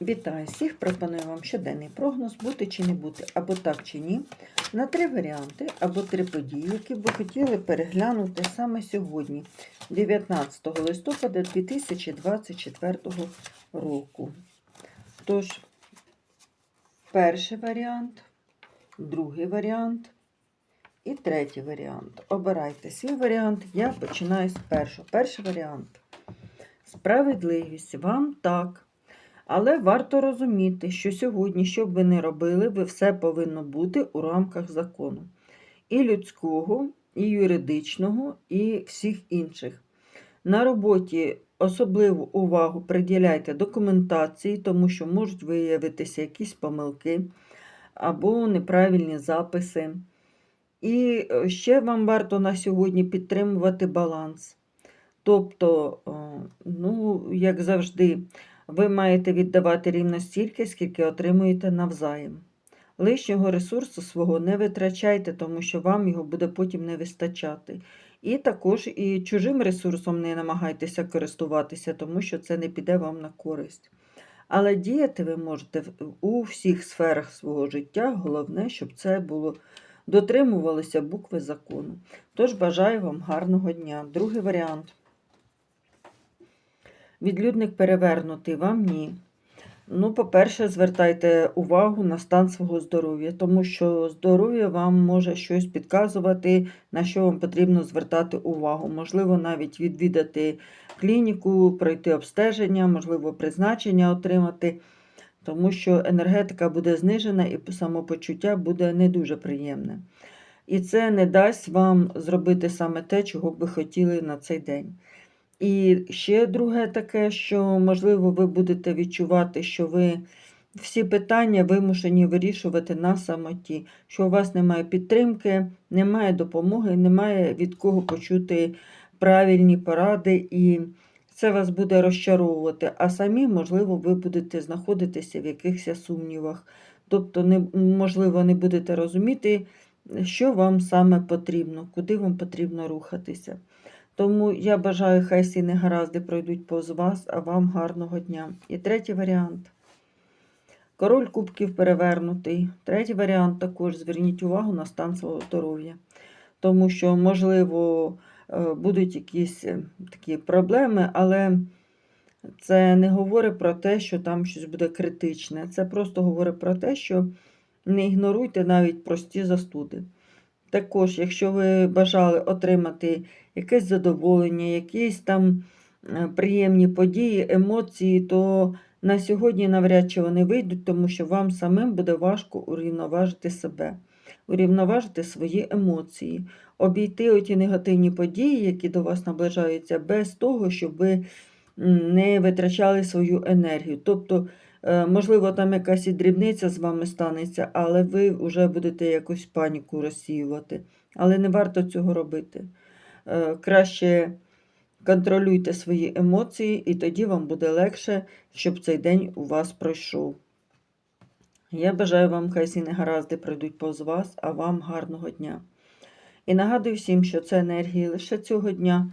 Вітаю всіх! Пропоную вам щоденний прогноз, бути чи не бути, або так чи ні, на три варіанти, або три події, які би хотіли переглянути саме сьогодні, 19 листопада 2024 року. Тож, перший варіант, другий варіант і третій варіант. Обирайте свій варіант. Я починаю з першого. Перший варіант. Справедливість вам так. Але варто розуміти, що сьогодні, що б ви не робили, ви все повинно бути у рамках закону. І людського, і юридичного, і всіх інших. На роботі особливу увагу приділяйте документації, тому що можуть виявитися якісь помилки або неправильні записи. І е, ще вам варто на сьогодні підтримувати баланс. Тобто, е, ну, як завжди, ви маєте віддавати рівно стільки, скільки отримуєте навзаєм. Лишнього ресурсу свого не витрачайте, тому що вам його буде потім не вистачати. І також і чужим ресурсом не намагайтеся користуватися, тому що це не піде вам на користь. Але діяти ви можете у всіх сферах свого життя. Головне, щоб це було дотримувалося букви закону. Тож бажаю вам гарного дня. Другий варіант. Відлюдник перевернутий вам ні. Ну, по-перше, звертайте увагу на стан свого здоров'я, тому що здоров'я вам може щось підказувати, на що вам потрібно звертати увагу. Можливо, навіть відвідати клініку, пройти обстеження, можливо, призначення отримати, тому що енергетика буде знижена і самопочуття буде не дуже приємне. І це не дасть вам зробити саме те, чого б ви хотіли на цей день. І ще друге таке, що, можливо, ви будете відчувати, що ви всі питання вимушені вирішувати на самоті, що у вас немає підтримки, немає допомоги, немає від кого почути правильні поради, і це вас буде розчаровувати. А самі, можливо, ви будете знаходитися в якихось сумнівах. Тобто, не, можливо, не будете розуміти, що вам саме потрібно, куди вам потрібно рухатися. Тому я бажаю, хай всі негаразди пройдуть повз вас, а вам гарного дня. І третій варіант. Король кубків перевернутий. Третій варіант також зверніть увагу на стан свого здоров'я. Тому що, можливо, е, будуть якісь е, такі проблеми, але це не говорить про те, що там щось буде критичне. Це просто говорить про те, що не ігноруйте навіть прості застуди. Також, якщо ви бажали отримати якесь задоволення, якісь там е, приємні події, емоції, то на сьогодні навряд чи вони вийдуть, тому що вам самим буде важко урівноважити себе, урівноважити свої емоції, обійти оті негативні події, які до вас наближаються, без того, щоб ви не витрачали свою енергію. Тобто, можливо, там якась і дрібниця з вами станеться, але ви вже будете якусь паніку розсіювати. Але не варто цього робити. Е, Краще контролюйте свої емоції, і тоді вам буде легше, щоб цей день у вас пройшов. Я бажаю вам, хай всі негаразди пройдуть повз вас, а вам гарного дня. І нагадую всім, що це енергії лише цього дня.